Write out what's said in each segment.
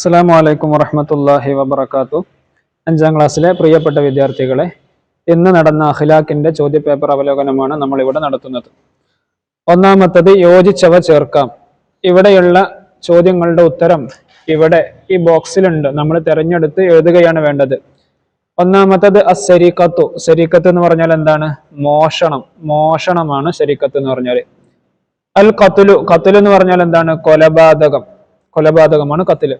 അസ്സാം വലൈക്കും വറഹമത്തല്ലാഹി വബർക്കാത്തു അഞ്ചാം ക്ലാസ്സിലെ പ്രിയപ്പെട്ട വിദ്യാർത്ഥികളെ ഇന്ന് നടന്ന അഖിലാഖിന്റെ ചോദ്യപേപ്പർ അവലോകനമാണ് നമ്മൾ ഇവിടെ നടത്തുന്നത്. ഒന്നാമത്തത് യോജിച്ചവ ചേർക്കാം. ഇവിടെയുള്ള ചോദ്യങ്ങളുടെ ഉത്തരം ഇവിടെ ഈ ബോക്സിലുണ്ട്. നമ്മൾ തിരഞ്ഞെടുത്ത് എഴുതുകയാണ് വേണ്ടത്. ഒന്നാമത്തത് അസരിക്കത്തു സരിക്കത്ത് എന്ന് പറഞ്ഞാൽ എന്താണ്? മോഷണം. മോഷണമാണ് ശരിക്കത്ത് എന്ന് പറഞ്ഞാൽ. അൽ കത്തുലു കത്തുലു എന്ന് പറഞ്ഞാൽ എന്താണ്? കൊലപാതകം. കൊലപാതകമാണ് കത്തിൽ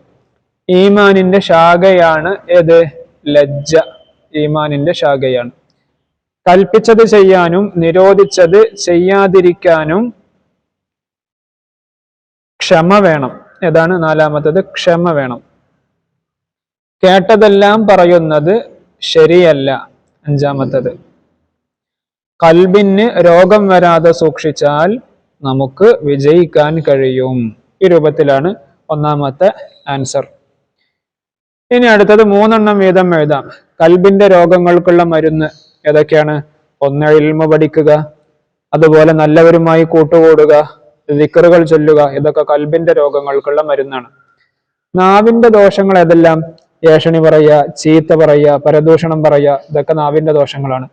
ഈമാനിന്റെ ശാഖയാണ് ഏത്? ലജ്ജ. ഈമാനിന്റെ ശാഖയാണ്. കൽപ്പിച്ചത് ചെയ്യാനും നിരോധിച്ചത് ചെയ്യാതിരിക്കാനും ക്ഷമ വേണം. ഏതാണ് നാലാമത്തത്? ക്ഷമ വേണം. കേട്ടതെല്ലാം പറയുന്നത് ശരിയല്ല. അഞ്ചാമത്തത്. കൽബിന് രോഗം വരാതെ സൂക്ഷിച്ചാൽ നമുക്ക് വിജയിക്കാൻ കഴിയും. ഈ രൂപത്തിലാണ് ഒന്നാമത്തെ ആൻസർ. ഇനി അടുത്തത് മൂന്നെണ്ണം വീതം എഴുതാം. കൽബിന്റെ രോഗങ്ങൾക്കുള്ള മരുന്ന് ഏതൊക്കെയാണ്? ഒന്ന് ഇൽമ പഠിക്കുക അതുപോലെ നല്ലവരുമായി കൂട്ടുകൂടുക ദിക്കറുകൾ ചൊല്ലുക ഇതൊക്കെ കൽബിന്റെ രോഗങ്ങൾക്കുള്ള മരുന്നാണ്. നാവിന്റെ ദോഷങ്ങൾ ഏതെല്ലാം? ഏഷണി പറയുക ചീത്ത പറയുക പരദൂഷണം പറയുക ഇതൊക്കെ നാവിന്റെ ദോഷങ്ങളാണ്.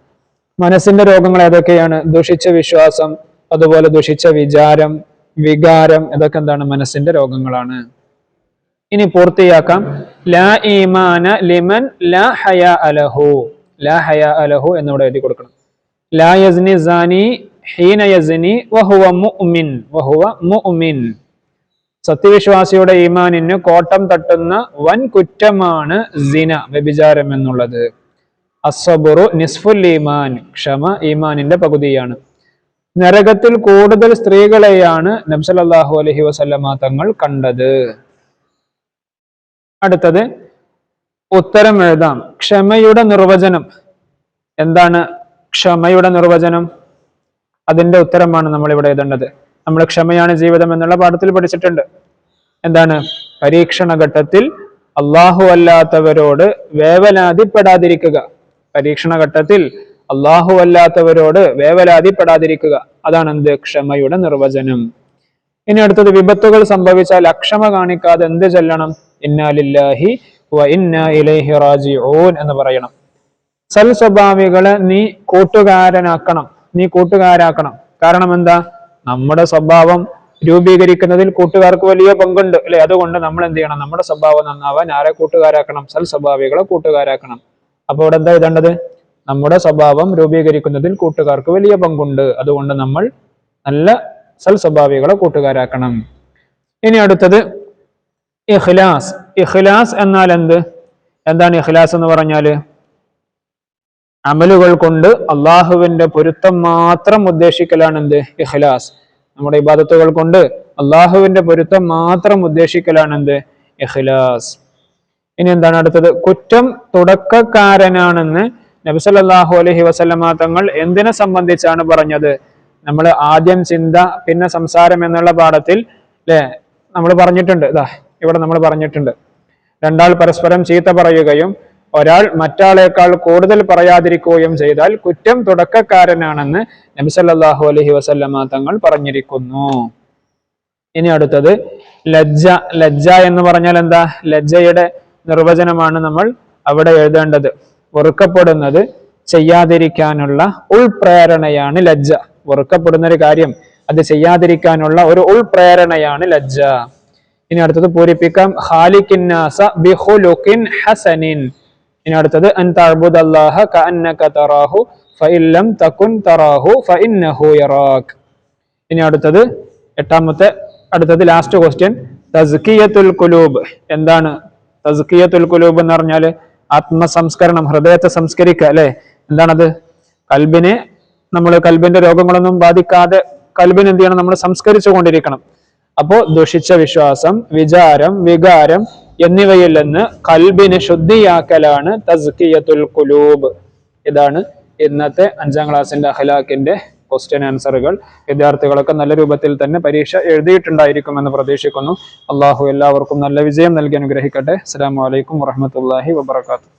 മനസ്സിന്റെ രോഗങ്ങൾ ഏതൊക്കെയാണ്? ദുഷിച്ച വിശ്വാസം അതുപോലെ ദുഷിച്ച വിചാരം വികാരം ഇതൊക്കെ എന്താണ്? മനസ്സിന്റെ രോഗങ്ങളാണ്. ഇനി പൂർത്തിയാക്കാം. ലാ ഈമാന ലിമൻ ലാ ഹയാ അലഹു. ലാ ഹയാ അലഹു എന്നിവിടെ എഴുതി കൊടുക്കണം. ലാ യസ്നി സാനി ഹീന യസ്നി വഹുവ മുഅ്മിൻ. വഹുവ മുഅ്മിൻ. സത്യവിശ്വാസിയുടെ ഈമാനിന് കോട്ടം തട്ടുന്ന വൻ കുറ്റമാണ് സിന വ്യഭിചാരം എന്നുള്ളത്. അസബുറു നിസ്ഫുൽ ഈമാൻ ക്ഷമ ഈമാനിന്റെ പകുതിയാണ്. നരകത്തിൽ കൂടുതൽ സ്ത്രീകളെയാണ് നബ്സലല്ലാഹു അലഹി വസല്ലമ തങ്ങൾ കണ്ടത്. അടുത്തത് ഉത്തരം എഴുതാം. ക്ഷമയുടെ നിർവചനം. എന്താണ് ക്ഷമയുടെ നിർവചനം? അതിന്റെ ഉത്തരമാണ് നമ്മൾ ഇവിടെ എഴുതേണ്ടത്. നമ്മൾ ക്ഷമയാണ് ജീവിതം എന്നുള്ള പാഠത്തിൽ പഠിച്ചിട്ടുണ്ട്. എന്താണ്? പരീക്ഷണ ഘട്ടത്തിൽ അള്ളാഹു അല്ലാത്തവരോട് വേവലാതിപ്പെടാതിരിക്കുക. പരീക്ഷണ ഘട്ടത്തിൽ അള്ളാഹു അല്ലാത്തവരോട് വേവലാതിപ്പെടാതിരിക്കുക. അതാണ് എന്ത് ക്ഷമയുടെ നിർവചനം. ഇനി അടുത്തത് വിപത്തുകൾ സംഭവിച്ചാൽ അക്ഷമ കാണിക്കാതെ എന്ത് ചെല്ലണം? ഇന്നാലില്ലാഹി വ ഇലൈഹി റാജിഊൻ എന്ന് പറയണം. സൽ സ്വഭാവികളെ നീ കൂട്ടുകാരനാക്കണം. നീ കൂട്ടുകാരാക്കണം. കാരണം എന്താ? നമ്മുടെ സ്വഭാവം രൂപീകരിക്കുന്നതിൽ കൂട്ടുകാർക്ക് വലിയ പങ്കുണ്ട് അല്ലെ? അതുകൊണ്ട് നമ്മൾ എന്ത് ചെയ്യണം? നമ്മുടെ സ്വഭാവം നന്നാവാൻ ആരെ കൂട്ടുകാരാക്കണം? സൽ സ്വഭാവികളെ കൂട്ടുകാരാക്കണം. അപ്പൊ ഇവിടെ എന്താ എഴുതേണ്ടത്? നമ്മുടെ സ്വഭാവം രൂപീകരിക്കുന്നതിൽ കൂട്ടുകാർക്ക് വലിയ പങ്കുണ്ട്. അതുകൊണ്ട് നമ്മൾ നല്ല സൽ സ്വഭാവികളെ കൂട്ടുകാരാക്കണം. ഇനി അടുത്തത് ഇഖ്ലാസ്. ഇഖ്ലാസ് എന്നാൽ എന്ത്? എന്താണ് ഇഖ്ലാസ് എന്ന് പറഞ്ഞാൽ അമലുകൾ കൊണ്ട് അള്ളാഹുവിന്റെ പൊരുത്തം മാത്രം ഉദ്ദേശിക്കലാണ് എന്ത്? ഇഖ്ലാസ്. നമ്മുടെ ഇബാദത്തുകൾ കൊണ്ട് അള്ളാഹുവിന്റെ പൊരുത്തം മാത്രം ഉദ്ദേശിക്കലാണ് എന്ത്? ഇഖ്ലാസ്. ഇനി എന്താണ് അടുത്തത്? കുറ്റം തുടക്കക്കാരനാണെന്ന് നബിസല്ലാഹു അലഹി വസല്ലമ തങ്ങൾ എന്തിനെ സംബന്ധിച്ചാണ് പറഞ്ഞത്? നമ്മൾ ആദ്യം ചിന്ത പിന്നെ സംസാരം എന്നുള്ള പാഠത്തിൽ അല്ലേ നമ്മൾ പറഞ്ഞിട്ടുണ്ട്. ഇതാ ഇവിടെ നമ്മൾ പറഞ്ഞിട്ടുണ്ട്. രണ്ടാൾ പരസ്പരം ചീത്ത പറയുകയും ഒരാൾ മറ്റാളേക്കാൾ കൂടുതൽ പറയാതിരിക്കുകയും ചെയ്താൽ കുറ്റം തുടക്കക്കാരനാണെന്ന് നബിസല്ലാഹു അലഹി വസല്ലമ തങ്ങൾ പറഞ്ഞിരിക്കുന്നു. ഇനി അടുത്തത് ലജ്ജ ലജ്ജ എന്ന് പറഞ്ഞാൽ എന്താ? ലജ്ജയുടെ നിർവചനമാണ് നമ്മൾ അവിടെ എഴുതേണ്ടത്. വെറുക്കപ്പെടുന്നത് ചെയ്യാതിരിക്കാനുള്ള ഉൾപ്രേരണയാണ് ലജ്ജ. വെറുക്കപ്പെടുന്ന ഒരു കാര്യം അത് ചെയ്യാതിരിക്കാനുള്ള ഒരു ഉൾപ്രേരണയാണ് ലജ്ജ. ഇനി അടുത്തത് പൂരിപ്പിക്കാം. ഖാലിഖിന്നാസ ബിഖുലുഖിൻ ഹസനിൻ. ഇനി അടുത്തത് അൻ തഅബുദല്ലാഹ കഅന്നക തറാഹു ഫഇല്ലം തകുൻ തറാഹു ഫഇന്നഹു യറാക് ഇനി അടുത്തത് എട്ടാമത്തെ അടുത്തത് ലാസ്റ്റ് ക്വസ്റ്റ്യൻ തസ്കിയത്തുൽ കുലൂബ് എന്താണ് തസ്കിയത്തുൽ കുലൂബ് എന്ന് പറഞ്ഞാൽ ആത്മസംസ്കരണം ഹൃദയത്തെ സംസ്കരിക്കുക അല്ലെ? എന്താണത്? കൽബിനെ നമ്മൾ കൽബിന്റെ രോഗങ്ങളൊന്നും ബാധിക്കാതെ കൽബിന് എന്ത് ചെയ്യണം? നമ്മൾ സംസ്കരിച്ചു കൊണ്ടിരിക്കണം. അപ്പോ ദുഷിച്ച വിശ്വാസം വിചാരം വികാരം എന്നിവയിൽ നിന്ന് കൽബിനെ ശുദ്ധിയാക്കലാണ് തസ്കിയത്തുൽ കുലൂബ് ഇതാണ് ഇന്നത്തെ അഞ്ചാം ക്ലാസ്സിന്റെ അഹ്ലാഖിന്റെ ക്വസ്റ്റ്യൻ ആൻസറുകൾ വിദ്യാർത്ഥികളൊക്കെ നല്ല രൂപത്തിൽ തന്നെ പരീക്ഷ എഴുതിയിട്ടുണ്ടായിരിക്കുമെന്ന് പ്രതീക്ഷിക്കുന്നു. അള്ളാഹു എല്ലാവർക്കും നല്ല വിജയം നൽകി അനുഗ്രഹിക്കട്ടെ. അസ്സാം വലൈക്കും വറഹമത്തല്ലാഹി വബർക്കാത്തു